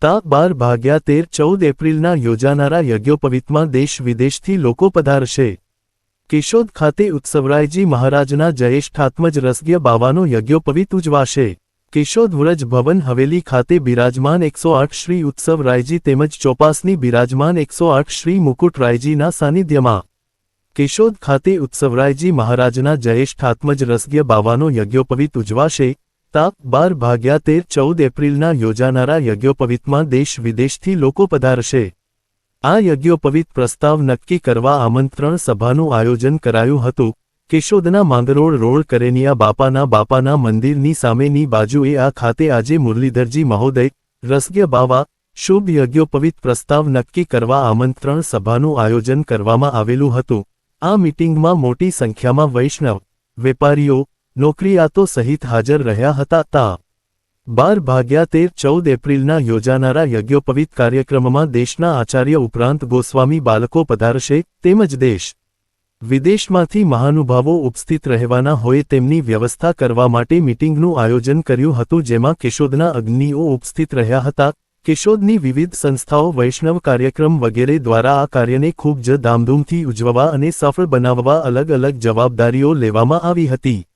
તા બાર ભાગ્યા તેર ચૌદ એપ્રિલના યોજાનારા યજ્ઞોપવિતમાં દેશ વિદેશથી લોકો પધારશે. કેશોદ ખાતે ઉત્સવરાયજી મહારાજના જયેષ્ઠાત્મજ રસગ્ય બાવાનો યજ્ઞોપવિત ઉજવાશે. કેશોદ વ્રજ ભવન હવેલી ખાતે બિરાજમાન એકસો આઠ શ્રી ઉત્સવરાયજી તેમજ ચોપાસની બિરાજમાન એકસો આઠ શ્રી મુકુટરાયજીના સાનિધ્યમાં. કેશોદ ખાતે ઉત્સવરાયજી મહારાજના જયેષ્ઠાત્મજ રસગ્ય બાવાનો યજ્ઞોપવિત ઉજવાશે. તા બાર ભાગ્યા તેર ચૌદ એપ્રિલના યોજાનારા યજ્ઞોપવિતમાં દેશ વિદેશથી લોકો પધારશે. આ યજ્ઞોપવિત પ્રસ્તાવ નક્કી કરવા આમંત્રણ સભાનું આયોજન કરાયું હતું. કેશોદના માંગરોળ રોડ કરેનિયા બાપાના બાપાના મંદિરની સામેની બાજુએ આ ખાતે આજે મુરલીધરજી મહોદય રસગ્ય બાવા, શુભ યજ્ઞોપવિત પ્રસ્તાવ નક્કી કરવા આમંત્રણ સભાનું આયોજન કરવામાં આવેલું હતું. આ મીટિંગમાં મોટી સંખ્યામાં વૈષ્ણવ, વેપારીઓ નોકરીયાતો સહિત હાજર રહ્યા હતા. તા. બાર ભાગ્યા તેર ચૌદ એપ્રિલના યોજાનારા યજ્ઞોપવિત કાર્યક્રમમાં દેશના આચાર્ય ઉપરાંત ગોસ્વામી બાળકો પધારશે, તેમજ દેશ વિદેશમાંથી મહાનુભાવો ઉપસ્થિત રહેવાના હોય તેમની વ્યવસ્થા કરવા માટે મીટિંગનું આયોજન કર્યું હતું, જેમાં કેશોદના અગ્નિઓ ઉપસ્થિત રહ્યા હતા. કેશોદની વિવિધ સંસ્થાઓ વૈષ્ણવ કાર્યક્રમ વગેરે દ્વારા આ કાર્યને ખૂબ જ ધામધૂમથી ઉજવવા અને સફળ બનાવવા અલગ અલગ જવાબદારીઓ લેવામાં આવી હતી.